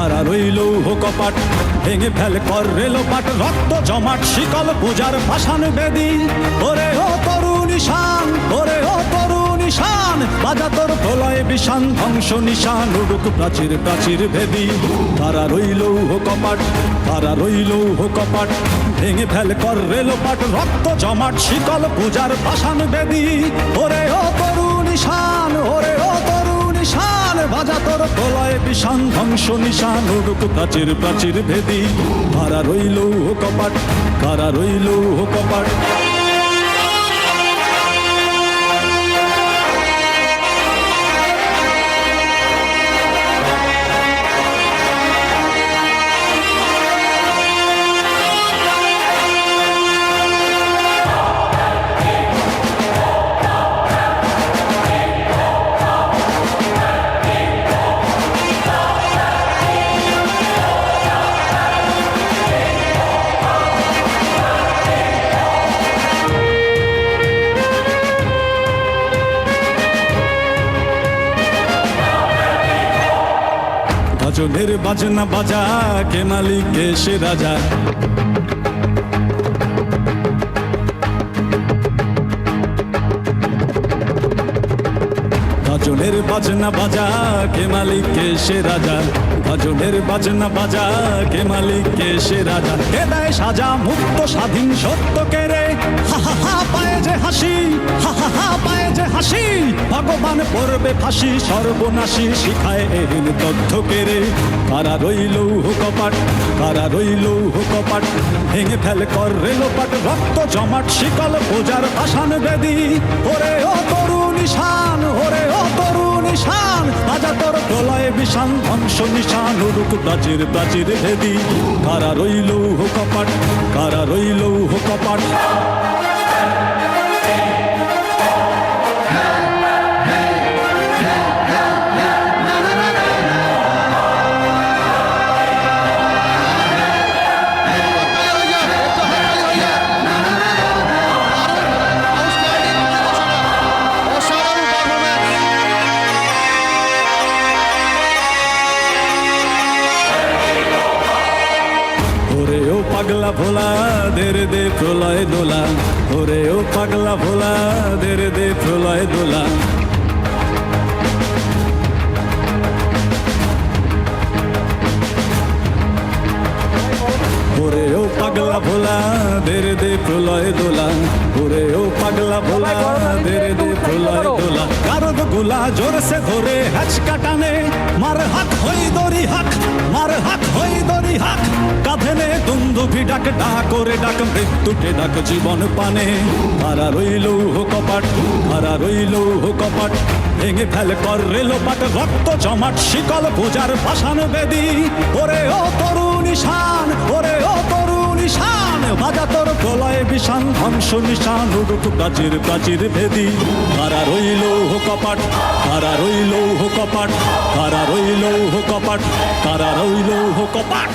হারা রইল কপাট ভেঙে ফেল কর রেলোপাট রক্ত জমাট, শিকল পূজার ভাসান বেদি। ওরে ও তরু নিশান ওরে ও তরু নিশান বাজা তোর প্রলয় বিষান, ধ্বংস নিশান, উড়ুক প্রাচীর প্রাচীর ভেদি। তারা রইল কপাট তারা রইল কপাট ভেঙে ফেল কর রেলোপাট রক্ত জমাট, শিকল পূজার ভাসান বেদি। ওরে বিষান ধ্বংস নিশান ওরূপ প্রাচীর প্রাচীর ভেদি। কারা রইল কপাট? কারা রইল কপাট? গজনের বাজনা বাজা, কে মালিক, কে সে রাজা। গজনের বাজনা বাজা, কে মালিক, কে সে রাজা। গজনের বাজনা বাজা, কে মালিক, কে সে রাজা। কে দেয় সাজা মুক্ত স্বাধীন সত্য কে রে। হা হা হা, পায়ে যে হাসি, হা হা হা, পায়ে হাসি ভগবান পড়বে ফাঁসি, সর্বনাশী শিখায় এহীন তথ্য কে রে কারা রইল কপাট কারা রইল কপাট ভেঙে ফেল কর রেলোপাট রক্ত জমাট, শিকল পূজার পাষাণ বেদি। ওরে ও তরু নিশান ওরে ও তরু নিশান রাজা তোর প্রলয় বিষান, ধ্বংস নিশান, উড়ুক প্রাচীর প্রাচীর ভেদি। কারা রইল কপাট কারা রইল কপাট পাগলা ভোলা দের দে প্রলয় দোলা। ওরে ও পাগলা ভোলা দের দে প্রলয় দোলা। ওরে ও পাগলা ভোলা দে প্রলয় দোলা। ওরে ও পাগলা ভোলা দে প্রলয় দোলা। কারদ জোরসে ধরে মার হাক হই দরি হাক, মার হাক হই দরি হাক। কাঁধে দুন্দুভি ডাক ডাক করে ডাক মৃত্যুকে ডাক জীবন পানে। কারা রইল কপাট কারা রইল কপাট। ভেঙে ফেল কর রেলোপাট রক্ত জমাট, শিকল পূজার ভাসান বেদি। ওরে ও তরু নিশান ওরে ও তরু নিশান বাজা তোর প্রলয় বিষান, ধ্বংস নিশান, উড়ুক প্রাচীর প্রাচীর ভেদি। কারা রইল কপাট কারা রইল কপাট কারা রইল কপাট কারা রইল কপাট।